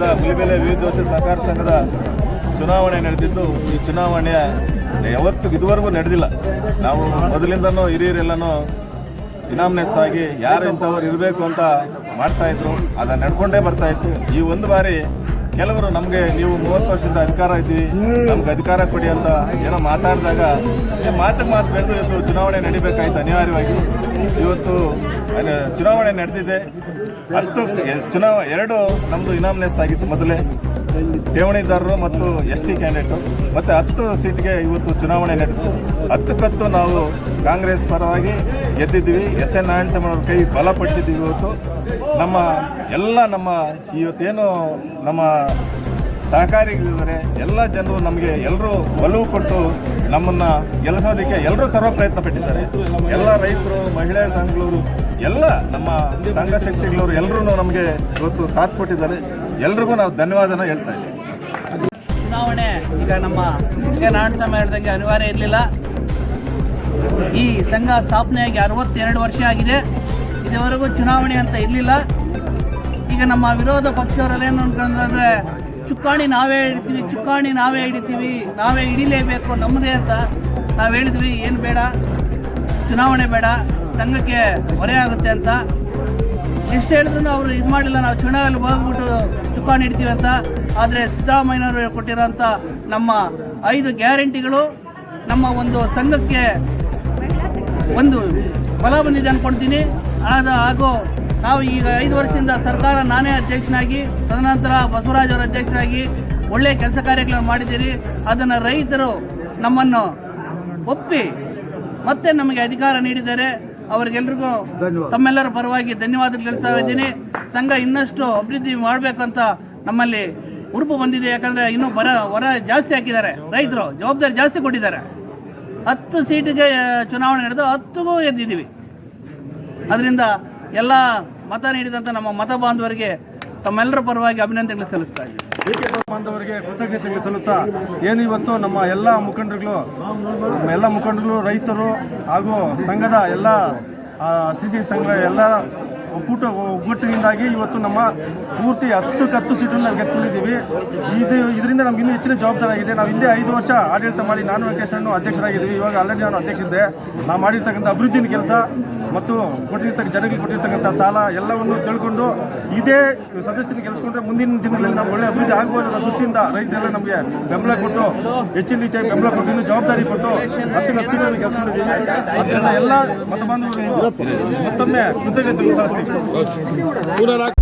ಸಂಘದ ವಿವಿಧ ವಿವಿಧೋಷ ಸಹಕಾರ ಸಂಘದ ಚುನಾವಣೆ ನಡೆದಿದ್ದು, ಈ ಚುನಾವಣೆಯ ಯಾವತ್ತು ಇದುವರೆಗೂ ನಡೆದಿಲ್ಲ. ನಾವು ಮೊದಲಿಂದನೂ ಹಿರಿಯರೆಲ್ಲನೂ ಇನಾಮ್ನೆಸ್ ಆಗಿ ಯಾರು ಇಂಥವ್ರು ಇರಬೇಕು ಅಂತ ಮಾಡ್ತಾಯಿದ್ರು ಅದು ನಡ್ಕೊಂಡೇ ಬರ್ತಾಯಿತ್ತು ಈ ಒಂದು ಬಾರಿ ಕೆಲವರು ನಮಗೆ ನೀವು ಮೂವತ್ತು ವರ್ಷದಿಂದ ಅಧಿಕಾರ ಇದ್ದೀವಿ ನಮ್ಗೆ ಅಧಿಕಾರ ಕೊಡಿ ಅಂತ ಏನೋ ಮಾತಾಡಿದಾಗ ಈ ಮಾತಿಗೆ ಮಾತು ಬೆಳೆದು ಇವತ್ತು ಚುನಾವಣೆ ನಡಿಬೇಕಾಯ್ತು ಅನಿವಾರ್ಯವಾಗಿ. ಇವತ್ತು ಚುನಾವಣೆ ನಡೆದಿದೆ. ಹತ್ತು, ಚುನಾವ ಎರಡು ನಮ್ಮದು ಇನಾಮ್ನೆಸ್ ಆಗಿತ್ತು ಮೊದಲೇ. ಠೇವಣಿದಾರರು ಮತ್ತು ಎಸ್ ಟಿ ಕ್ಯಾಂಡಿಡೇಟು. ಮತ್ತು ಹತ್ತು ಸೀಟ್ಗೆ ಇವತ್ತು ಚುನಾವಣೆ ನಡೆದಿತ್ತು ಹತ್ತಕ್ಕತ್ತು ನಾವು ಕಾಂಗ್ರೆಸ್ ಪರವಾಗಿ ಗೆದ್ದಿದ್ದೀವಿ. ಎಸ್ ಎನ್ ನಾರಾಯಣಸ್ವಾಮಿ ಅವ್ರ ಕೈ ಬಲಪಡಿಸಿದ್ದೀವಿ ಇವತ್ತು. ನಮ್ಮ ಎಲ್ಲ ನಮ್ಮ ಇವತ್ತೇನು ನಮ್ಮ ಸಹಕಾರಿಗಳಿದ್ದಾರೆ, ಎಲ್ಲ ಜನರು ನಮಗೆ ಎಲ್ಲರೂ ಒಲವು ಕೊಟ್ಟು ನಮ್ಮನ್ನ ಗೆಲ್ಲಿಸೋದಕ್ಕೆ ಎಲ್ಲರೂ ಸರ್ವ ಪ್ರಯತ್ನ ಪಟ್ಟಿದ್ದಾರೆ. ಎಲ್ಲ ರೈತರು, ಮಹಿಳಾ ಸಂಘಗಳವರು ಎಲ್ಲ ನಮ್ಮ ಸಂಘ ಶಕ್ತಿಗಳವರು ಎಲ್ಲರೂ ನಮಗೆ ಇವತ್ತು ಸಾಥ್ ಕೊಟ್ಟಿದ್ದಾರೆ. ಎಲ್ರಿಗೂ ನಾವು ಧನ್ಯವಾದನ ಹೇಳ್ತಾ ಇದ್ದೀವಿ ಚುನಾವಣೆ ಈಗ ನಮ್ಮ ಕೆ ಸಮಯ ಹೇಳ್ದಂಗೆ ಅನಿವಾರ್ಯ ಇರಲಿಲ್ಲ. ಈ ಸಂಘ ಸ್ಥಾಪನೆಯಾಗಿ ಅರವತ್ತೆರಡು ವರ್ಷ ಆಗಿದೆ. ಇದುವರೆಗೂ ಚುನಾವಣೆ ಅಂತ ಇರಲಿಲ್ಲ. ಈಗ ನಮ್ಮ ವಿರೋಧ ಪಕ್ಷದವರಲ್ಲಿ ಏನು ಅಂತಂದ್ರೆ ಚುಕ್ಕಾಣಿ ನಾವೇ ಹಿಡಿತೀವಿ, ಚುಕ್ಕಾಣಿ ನಾವೇ ಹಿಡಿತೀವಿ, ನಾವೇ ಹಿಡಿಲೇಬೇಕು ನಮ್ಮದೇ ಅಂತ ನಾವು ಹೇಳಿದ್ವಿ, ಏನು ಬೇಡ, ಚುನಾವಣೆ ಬೇಡ, ಸಂಘಕ್ಕೆ ಹೊರೆ ಆಗುತ್ತೆ ಅಂತ. ಎಷ್ಟು ಹೇಳಿದ್ರು ಅವರು ಇದು ಮಾಡಿಲ್ಲ, ನಾವು ಚುನಾವಣೆಯಲ್ಲಿ ಹೋಗ್ಬಿಟ್ಟು ಚುಕ್ಕಾಣಿ ಹಿಡ್ತೀವಿ ಅಂತ. ಆದರೆ ಸಿದ್ದರಾಮಯ್ಯನವರು ಕೊಟ್ಟಿರೋಂಥ ನಮ್ಮ ಐದು ಗ್ಯಾರಂಟಿಗಳು ನಮ್ಮ ಒಂದು ಸಂಘಕ್ಕೆ ಒಂದು ಬಲ ಬಂದಿದೆ ಅನ್ಕೊಳ್ತೀನಿ ಆದ ಹಾಗೂ ನಾವು ಈಗ ಐದು ವರ್ಷದಿಂದ ಸರ್ಕಾರ ನಾನೇ ಅಧ್ಯಕ್ಷನಾಗಿ ತದನಂತರ ಬಸವರಾಜ್ ಅವರ ಅಧ್ಯಕ್ಷರಾಗಿ ಒಳ್ಳೆಯ ಕೆಲಸ ಕಾರ್ಯಗಳನ್ನು ಮಾಡಿದ್ದೀರಿ. ಅದನ್ನು ರೈತರು ನಮ್ಮನ್ನು ಒಪ್ಪಿ ಮತ್ತೆ ನಮಗೆ ಅಧಿಕಾರ ನೀಡಿದ್ದಾರೆ. ಅವರಿಗೆಲ್ರಿಗೂ ತಮ್ಮೆಲ್ಲರ ಪರವಾಗಿ ಧನ್ಯವಾದ ತಿಳಿಸ್ತಾ ಇದ್ದೀನಿ. ಸಂಘ ಇನ್ನಷ್ಟು ಅಭಿವೃದ್ಧಿ ಮಾಡಬೇಕಂತ ನಮ್ಮಲ್ಲಿ ಉರುಪು ಬಂದಿದೆ. ಯಾಕಂದರೆ ಇನ್ನೂ ಬರ ಹೊರ ಜಾಸ್ತಿ ಹಾಕಿದ್ದಾರೆ. ರೈತರು ಜವಾಬ್ದಾರಿ ಜಾಸ್ತಿ ಕೊಟ್ಟಿದ್ದಾರೆ. ಹತ್ತು ಸೀಟಿಗೆ ಚುನಾವಣೆ ನಡೆದು ಹತ್ತಿಗೂ ಗೆದ್ದಿದ್ದೀವಿ ಅದರಿಂದ ಎಲ್ಲ ಮತ ನೀಡಿದಂಥ ನಮ್ಮ ಮತ ಬಾಂಧವರಿಗೆ ತಮ್ಮೆಲ್ಲರ ಪರವಾಗಿ ಅಭಿನಂದನೆಗಳು ಸಲ್ಲಿಸ್ತಾ ಇದ್ದೀವಿ ಬಾಂಧವರಿಗೆ ಕೃತಜ್ಞತೆ ಸಲ್ಲುತ್ತಾ? ಏನು ಇವತ್ತು ನಮ್ಮ ಎಲ್ಲ ಮುಖಂಡರುಗಳು ಎಲ್ಲ ಮುಖಂಡರು ರೈತರು ಹಾಗೂ ಸಂಘದ ಎಲ್ಲ ಸಿ ಸಿ ಸಂಘ ಎಲ್ಲ ಒಕ್ಕೂಟ ಒಗ್ಗಟ್ಟಿನಿಂದಾಗಿ ಇವತ್ತು ನಮ್ಮ ಪೂರ್ತಿ ಹತ್ತು ಸೀಟನ್ನು ನಾವು ಗೆದ್ಕೊಂಡಿದ್ದೀವಿ ಇದು ಇದರಿಂದ ನಮ್ಗೆ ಇನ್ನೂ ಹೆಚ್ಚಿನ ಜವಾಬ್ದಾರಿ ಆಗಿದೆ. ನಾವು ಹಿಂದೆ ಐದು ವರ್ಷ ಆಡಳಿತ ಮಾಡಿ ನಾನು ವೆಂಕಟೇಶನ್ನು ಅಧ್ಯಕ್ಷರಾಗಿದ್ದೀವಿ. ಇವಾಗ ಆಲ್ರೆಡಿ ನಾನು ಅಧ್ಯಕ್ಷಿದ್ದೆ ನಾವು ಮಾಡಿರ್ತಕ್ಕಂಥ ಅಭಿವೃದ್ಧಿನ ಕೆಲಸ ಮತ್ತು ಕೊಟ್ಟಿರ್ತಕ್ಕ ಜನಗಳಿಗೆ ಕೊಟ್ಟಿರ್ತಕ್ಕಂಥ ಸಾಲ ಎಲ್ಲವನ್ನು ತಿಳ್ಕೊಂಡು ಇದೇ ಸದಸ್ಯರಿಗೆ ಗೆಲ್ಸ್ಕೊಂಡ್ರೆ ಮುಂದಿನ ದಿನಗಳಲ್ಲಿ ನಾವು ಒಳ್ಳೆ ಅಭಿವೃದ್ಧಿ ಆಗ್ಬೋದು ಅನ್ನೋ ದೃಷ್ಟಿಯಿಂದ ರೈತರೆಲ್ಲ ನಮಗೆ ಬೆಂಬಲ ಕೊಟ್ಟು, ಹೆಚ್ಚಿನ ರೀತಿಯಾಗಿ ಬೆಂಬಲ ಕೊಟ್ಟು, ಇನ್ನೂ ಜವಾಬ್ದಾರಿ ಕೊಟ್ಟು ಹತ್ತು ಕೆಲಸ ಗೆಲ್ಸ್ಕೊಂಡಿದ್ದೀವಿ ಎಲ್ಲ ಮತ ಬಾಂಧವರು ಮತ್ತೊಮ್ಮೆ ಕೃತಜ್ಞತೆ 돌아라